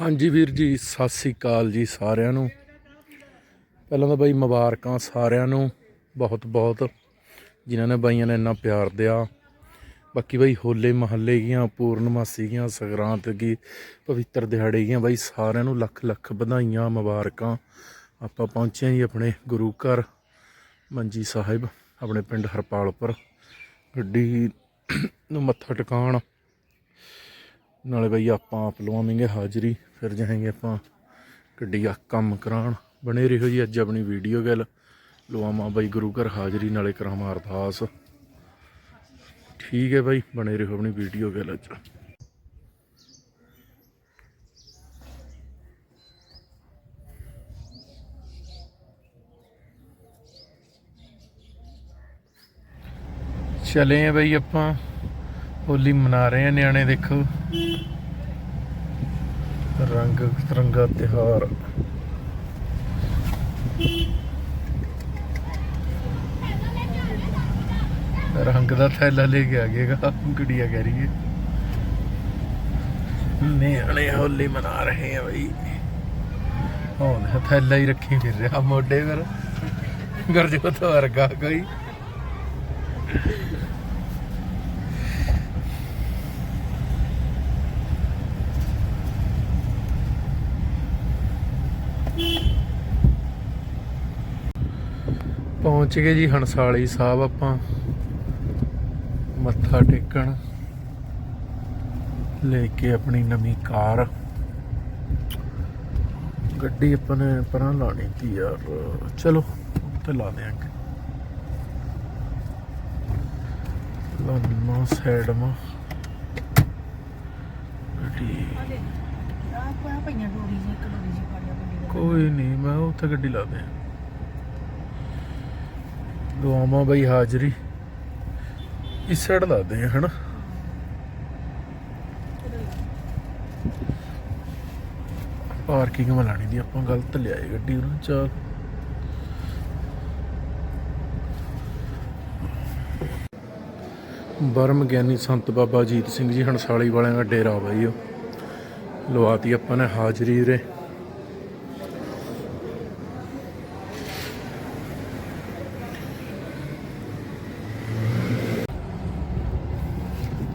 ਹਾਂਜੀ ਵੀਰ ਜੀ, ਸਤਿ ਸ੍ਰੀ ਅਕਾਲ ਜੀ ਸਾਰਿਆਂ ਨੂੰ। ਪਹਿਲਾਂ ਤਾਂ ਬਾਈ ਮੁਬਾਰਕਾਂ ਸਾਰਿਆਂ ਨੂੰ, ਬਹੁਤ ਬਹੁਤ, ਜਿਨ੍ਹਾਂ ਨੇ ਬਾਈਆਂ ਨੇ ਇੰਨਾ ਪਿਆਰ ਦਿਆ। ਬਾਕੀ ਬਾਈ ਹੋਲੇ ਮਹੱਲੇ ਗੀਆਂ ਪੂਰਨਮਾਸੀ ਗੀਆਂ ਸੰਗਰਾਂਦ ਕੀ ਪਵਿੱਤਰ ਦਿਹਾੜੇ ਗੀਆਂ ਬਾਈ ਸਾਰਿਆਂ ਨੂੰ ਲੱਖ ਲੱਖ ਵਧਾਈਆਂ, ਮੁਬਾਰਕਾਂ। ਆਪਾਂ ਪਹੁੰਚੇ ਜੀ ਆਪਣੇ ਗੁਰੂ ਘਰ, ਮੰਜੀ ਸਾਹਿਬ, ਆਪਣੇ ਪਿੰਡ ਹਰਪਾਲਪੁਰ। ਗੱਡੀ ਨੂੰ ਮੱਥਾ ਟਿਕਾਣ ਨਾਲੇ ਬਈ ਆਪਾਂ ਆਪ ਲਵਾਵਾਂਗੇ ਹਾਜ਼ਰੀ, ਫਿਰ ਜਾਵਾਂਗੇ ਆਪਾਂ ਗੱਡੀ ਆ ਕੰਮ ਕਰਾਉਣ। ਬਣੇ ਰਹੋ ਜੀ ਅੱਜ ਆਪਣੀ ਵੀਡੀਓ ਗੱਲ। ਲਵਾਵਾਂ ਬਾਈ ਗੁਰੂ ਘਰ ਹਾਜ਼ਰੀ, ਨਾਲੇ ਕਰਾਵਾਂ ਅਰਦਾਸ। ਠੀਕ ਹੈ ਬਾਈ, ਬਣੇ ਰਹੋ ਆਪਣੀ ਵੀਡੀਓ ਗੱਲ ਅੱਜ। ਚਲੇ ਆ ਬਈ ਆਪਾਂ, ਹੋਲੀ ਮਨਾ ਰਹੇ ਆ ਨਿਆਣੇ, ਦੇਖੋ। ਰੰਗ ਤਿਰੰਗਾ ਤਿਹਾਰ ਰੰਗ ਦਾ ਥੈਲਾ ਲੈ ਕੇ ਆ ਗਏਗਾ ਗੁੜੀਆ ਕਹਿ ਰਹੀ ਹੈ ਨਿਆਣੇ ਹੋਲੀ ਮਨਾ ਰਹੇ ਆ ਬਈ। ਹੁਣ ਥੈਲਾ ਹੀ ਰੱਖੀ ਫਿਰ ਰਿਹਾ ਮੋਢੇ ਪਰ। ਗਰਜੋਤ ਵਰਗਾ ਕੋਈ। ਪਹੁੰਚ ਗਏ ਜੀ ਹੰਸਾਲੀ ਸਾਹਿਬ ਆਪਾਂ। ਮੱਥਾ ਟੇਕਣ। ਲੈ ਕੇ ਆਪਣੀ ਨਵੀਂ ਕਾਰ। ਗੱਡੀ ਆਪਾਂ ਨੇ ਪਰਾਂ ਲਾਣੀ ਤੀ ਯਾਰ। ਚਲੋ ਉੱਤੇ ਲਾ ਦਿਆਂਗੇ। ਲੰਮਾ ਸਾਈਡ ਮਾ। ਗੱਡੀ ਦਾ। ਕੋਈ ਨਹੀਂ ਮੈਂ ਉੱਥੇ ਗੱਡੀ ਲਾ ਦਿਆਂ। ਦੁਆਵਾਂ ਬਈ ਹਾਜ਼ਰੀ। ਇਸ ਸਾਈਡ ਲਾਦੇ ਆ, ਹਨਾ? ਪਾਰਕਿੰਗ ਮੈਂ ਲਾਣੀ ਦੀ, ਆਪਾਂ ਗਲਤ ਲਿਆਏ ਗੱਡੀ ਉਹਨਾਂ ਚਾਲ। ਬਰਮ ਗਿਆਨੀ ਸੰਤ ਬਾਬਾ ਜੀਤ ਸਿੰਘ ਜੀ ਹਣਸਾਲੀ ਵਾਲਿਆਂ ਦਾ ਡੇਰਾ ਬਾਈ ਉਹ। ਲਵਾਤੀ ਆਪਾਂ ਨੇ ਹਾਜ਼ਰੀ ਉਰੇ।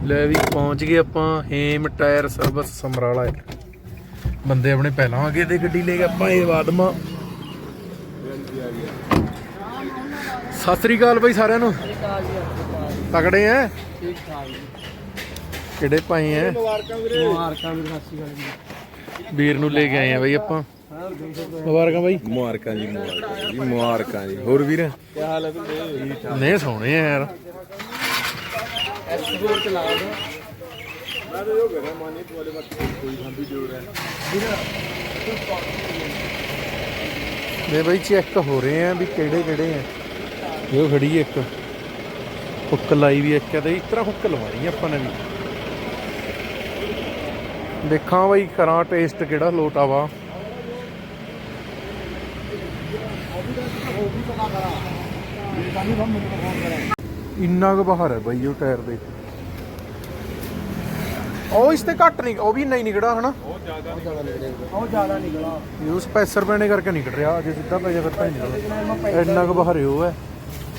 ਲੈ ਵੀ ਪਹੁੰਚ ਗਏ ਆਪਾਂ ਹੇਮ ਟਾਇਰ ਸਰਵਿਸ ਸਮਰਾਲਾ ਬੰਦੇ ਆਪਣੇ ਪਹਿਲਾਂ ਆ ਗਏ ਤੇ ਗੱਡੀ ਲੈ ਕੇ ਆਪਾਂ ਇਹ ਵਾਦਮਾ। ਸਤਿ ਸ੍ਰੀ ਅਕਾਲ ਬਈ ਸਾਰਿਆਂ ਨੂੰ। ਤਕੜੇ ਐ? ਠੀਕ ਠਾਕ ਜੀ ਕਿਹੜੇ ਪਾਏ ਐ? ਮੁਬਾਰਕਾਂ ਵੀਰੇ ਮੁਬਾਰਕਾਂ ਵੀਰੇ ਸਤਿ ਸ਼੍ਰੀ ਅਕਾਲ ਜੀ। ਵੀਰ ਨੂੰ ਲੈ ਕੇ ਆਏ ਆ ਬਈ ਆਪਾਂ। ਮੁਬਾਰਕਾਂ ਬਈ। ਮੁਬਾਰਕਾਂ ਜੀ ਮੁਬਾਰਕਾਂ ਜੀ ਮੁਬਾਰਕਾਂ ਜੀ। ਹੋਰ ਵੀਰ? ਕੀ ਹਾਲ ਹੈ ਵੀਰੇ? ਨੇ ਸੋਹਣੇ ਆ ਯਾਰ। ਐਕਸਪੋਰਟ ਚਲਾ ਦੋ ਮੈਂ ਤਾਂ ਇਹ ਕਹਾਂ ਮਾਨੀ ਤੁਹਾਡੇ ਬਾਕੀ ਕੋਈ ਸੰਭੀ ਜੋੜ ਹੈ ਨੇ ਬਈ ਚੈੱਕ ਹੋ ਰਹੇ ਆ ਵੀ ਕਿਹੜੇ ਕਿਹੜੇ ਆ। ਇਹ ਖੜੀ ਹੈ ਇੱਕ। ਹੁੱਕ ਲਾਈ ਵੀ ਇੱਕ ਤੇ ਇਸ ਤਰ੍ਹਾਂ ਹੁੱਕ ਲਵਾਈ ਆਪਾਂ ਨੇ ਵੀ। ਦੇਖਾਂ ਬਈ ਕਰਾਂ ਟੇਸਟ ਕਿਹੜਾ ਲੋਟ ਆਵਾ ਇੰਨਾ ਕੁ ਬਾਹਰ ਹੈ ਬਈ ਉਹ ਟਾਇਰ ਦੇ। ਉਹ ਇਸ ਤੇ ਘੱਟ ਨਹੀਂ ਉਹ ਵੀ ਇੰਨਾ ਹੀ ਨਿਕੜਾ ਹਨਾ? ਬਹੁਤ ਜ਼ਿਆਦਾ ਨਿਕਲਾ ਇਹ ਸਪੈਸਰ ਪੈਣੇ ਕਰਕੇ ਨਿਕਲ ਰਿਹਾ ਜੇ ਸਿੱਧਾ ਪੈ ਜਾ ਫਿਰ ਨਹੀਂ ਨਿਕਲਦਾ ਇੰਨਾ ਕੁ ਬਾਹਰ ਉਹ ਹੈ।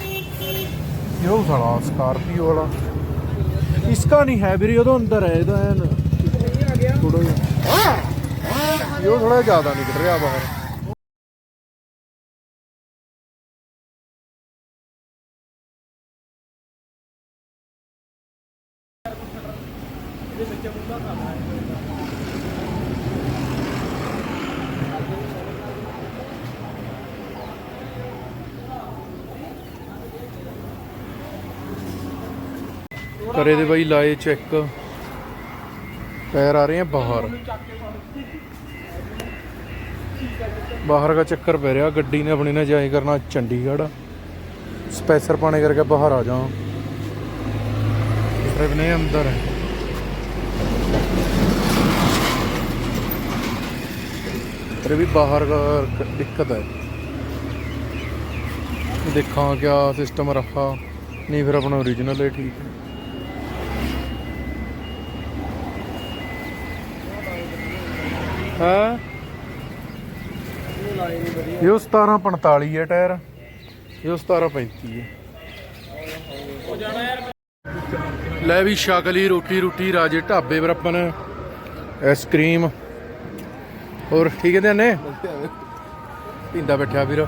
ਇਹ ਉਹ ਸਾਲਾ ਸਕਾਰਪੀਓ ਵਾਲਾ। ਇਸਕਾ ਨਹੀਂ ਹੈ ਵੀਰੇ ਉਹਦੇ ਅੰਦਰ ਹੈ ਇਹਦਾ ਐਨ। ਥੋੜਾ ਜਿਹਾ। ਇਹ ਉਹ ਥੋੜਾ ਜ਼ਿਆਦਾ ਨਿਕਲ ਰਿਹਾ ਬਾਹਰ। ਕਰੇ ਦੇ ਬਾਈ ਲਾਏ ਚੈੱਕ ਪੈਰ ਆ ਰਹੇ ਆ ਬਾਹਰ। ਬਾਹਰ ਦਾ ਚੱਕਰ ਪੈ ਰਿਹਾ, ਗੱਡੀ ਨੇ ਆਪਣੀ ਨੇ ਜਾਏ ਕਰਨਾ ਚੰਡੀਗੜ੍ਹ। ਸਪੈਸਰ ਪਾਣੇ ਕਰਕੇ ਬਾਹਰ ਆ ਜਾ ਡਰਾਈਵ ਨੇ ਅੰਦਰ। ਹੈ ਤੇਰੇ ਵੀ ਬਾਹਰ ਦਿੱਕਤ ਹੈ। ਦੇਖਾਂ ਕਿਆ ਸਿਸਟਮ ਰੱਖਾ। ਨਹੀਂ ਫਿਰ ਆਪਣਾ ਓਰੀਜਨਲ ਹੈ ਠੀਕ ਹੈ। ਹਾਂ? ਇਹ ਲਾਈ ਨਹੀਂ 1745 ਹੈ ਟਾਇਰ। ਇਹ 1735 ਹੈ। ਲੈ ਵੀ ਸ਼ਕਲੀ ਰੋਟੀ ਰੋਟੀ, ਰਾਜੇ ਢਾਬੇ ਪਰ ਆਪਾਂ ਨੇ ਆਈਸਕ੍ਰੀਮ ਹੋਰ ਠੀਕ ਹੈ ਨੇ ਪਿੰਦਾ ਬੈਠਾ ਵੀਰ।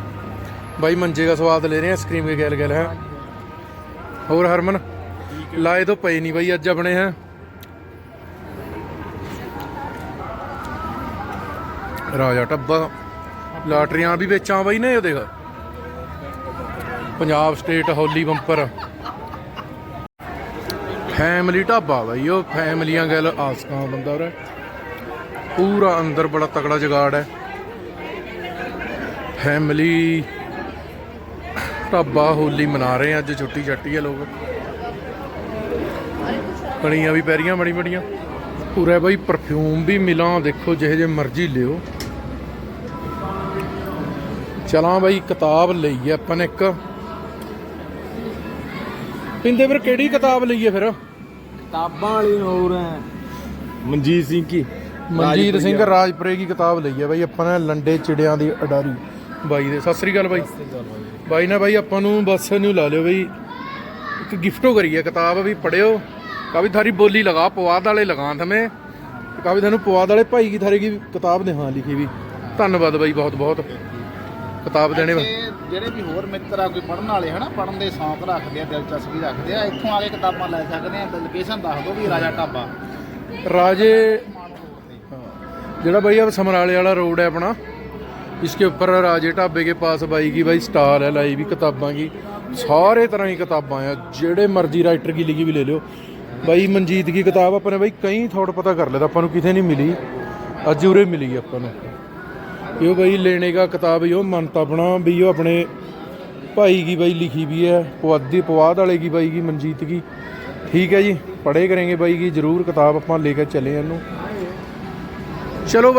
ਬਾਈ, ਮੰਜੇ ਦਾ ਸਵਾਦ ਲੈ ਰਹੇ ਆਈਸਕ੍ਰੀਮ ਕੇ ਗੈਲ ਗੈਲ ਹੈ? ਹੋਰ, ਹਰਮਨ? ਲਾਏ ਤੋਂ ਪਏ ਨਹੀਂ ਬਾਈ ਅੱਜ ਆਪਣੇ, ਹੈ? ਰਾਜਾ ਢੱਬਾ। ਲਾਟਰੀਆਂ ਵੀ ਵੇਚਾਂ ਬਾਈ ਨੇ, ਉਹ ਦੇਖ। Punjab state Holi bumper. Family dhaba ਬਾਈ ਉਹ ਫੈਮਲੀਆਂ ਗੱਲ ਆਸਕਾਂ ਬੰਦਾ ਉਹ ਪੂਰਾ ਅੰਦਰ ਬੜਾ ਤਕੜਾ ਜਗਾੜ ਹੈ। ਫੈਮਿਲੀ ਢਾਬਾ ਹੋਲੀ ਮਨਾ ਰਹੇ ਅੱਜ ਛੁੱਟੀ ਛੱਟੀ ਹੈ ਲੋਕ। ਕਣੀਆਂ ਵੀ ਪੈ ਰਹੀਆਂ ਬੜੀ ਬੜੀਆਂ ਪੂਰਾ ਬਾਈ ਪਰਫਿਊਮ ਵੀ ਮਿਲਾਂ, ਦੇਖੋ ਜਿਹੇ ਜੇ ਮਰਜ਼ੀ ਲਿਓ। ਚਲਾਂ ਬਾਈ ਕਿਤਾਬ ਲਈ ਆਪਾਂ ਨੇ ਇੱਕ ਪਿੰਦੇ ਫਿਰ ਕਿਹੜੀ ਕਿਤਾਬ ਲਈਏ ਫਿਰ? ਕਿਤਾਬਾਂ ਵਾਲੀ ਹੋਰ ਹੈ ਮਨਜੀਤ ਸਿੰਘ ਕੀ? ਮਨਜੀਤ ਸਿੰਘ ਰਾਜਪੁਰੇ ਦੀ ਕਿਤਾਬ ਲਈ ਹੈ ਬਾਈ? ਆਪਾਂ ਨੇ ਲੰਡੇ ਚਿੜਿਆਂ ਦੀ ਅਡਾਰੀ। ਬਾਈ ਦੇ ਸਤਿ ਸ੍ਰੀ ਅਕਾਲ ਬਾਈ। ਬਾਈ। ਨੇ ਬਾਈ ਆਪਾਂ ਨੂੰ ਬਸ ਨੂੰ ਲਾ ਲਿਓ ਬਈ। ਇੱਕ ਗਿਫਟੋ ਕਰੀ ਹੈ ਕਿਤਾਬ ਵੀ ਪੜਿਓ। ਕਾਫੀ ਥਾਰੀ ਬੋਲੀ ਲਗਾ ਪਵਾਦ ਵਾਲੇ ਲਗਾ ਥਮੇ। ਕਾਫੀ ਤੁਹਾਨੂੰ ਪਵਾਦ ਵਾਲੇ ਭਾਈ ਕੀ ਥਾਰੇ ਕੀ ਕਿਤਾਬ ਦੇ ਹਾਂ ਲਿਖੀ ਵੀ। ਧੰਨਵਾਦ ਬਾਈ ਬਹੁਤ ਬਹੁਤ ਕਿਤਾਬ ਦੇਣੇ ਵਾ ਤੇ ਜਿਹੜੇ ਵੀ ਹੋਰ ਮਿੱਤਰ ਆ ਕੋਈ ਪੜਨ ਵਾਲੇ ਹਨਾ ਪੜਨ ਦੇ ਸ਼ੌਂਕ ਰੱਖਦੇ ਆ ਦਿਲਚਸਪੀ ਰੱਖਦੇ ਆ ਇੱਥੋਂ ਆ ਕੇ ਕਿਤਾਬਾਂ ਲੈ ਸਕਦੇ ਆ ਲੋਕੇਸ਼ਨ ਦੱਸ ਦਿਓ ਵੀ ਰਾਜਾ ਢਾਬਾ राजे ਜਿਹੜਾ भाई अब समराले वाला रोड है अपना इसके ऊपर राजे ढाबे के पास बाई की भाई स्टाल है लाई भी किताबां की ਸਾਰੇ ਤਰ੍ਹਾਂ ਦੀ ਕਿਤਾਬਾਂ ਆ ਜਿਹੜੇ ਮਰਜ਼ੀ ਰਾਈਟਰ ਕੀ ਲਿਖੀ ਵੀ ਲੈ ਲਿਓ ਬਾਈ ਮਨਜੀਤ ਦੀ ਕਿਤਾਬ ਆਪਾਂ ਨੇ ਬਾਈ ਕਈ ਥੋੜ ਪਤਾ ਕਰ ਲਿਆ ਤਾਂ ਆਪਾਂ ਨੂੰ ਕਿਤੇ ਨਹੀਂ ਮਿਲੀ ਅੱਜ ਉਰੇ ਮਿਲੀ ਆਪਾਂ ਨੂੰ ਇਹ ਬਾਈ ਲੈਣੇ ਦਾ ਕਿਤਾਬ ਹੀ, ਉਹ ਮੰਨਤ ਆਪਣਾ ਵੀ ਉਹ ਆਪਣੇ ਭਾਈ ਕੀ ਬਾਈ ਲਿਖੀ ਵੀ ਹੈ ਪੁਆਦੀ ਪਵਾਦ ਵਾਲੇ ਕੀ ਬਾਈ ਕੀ, ਮਨਜੀਤ ਕੀ। ਠੀਕ ਹੈ ਜੀ, ਪੜ੍ਹੇ ਕਰਾਂਗੇ ਬਾਈ ਕੀ, ਜਰੂਰ ਕਿਤਾਬ ਆਪਾਂ ਲੈ ਕੇ ਚੱਲੇ ਇਹਨੂੰ। ਚਲੋ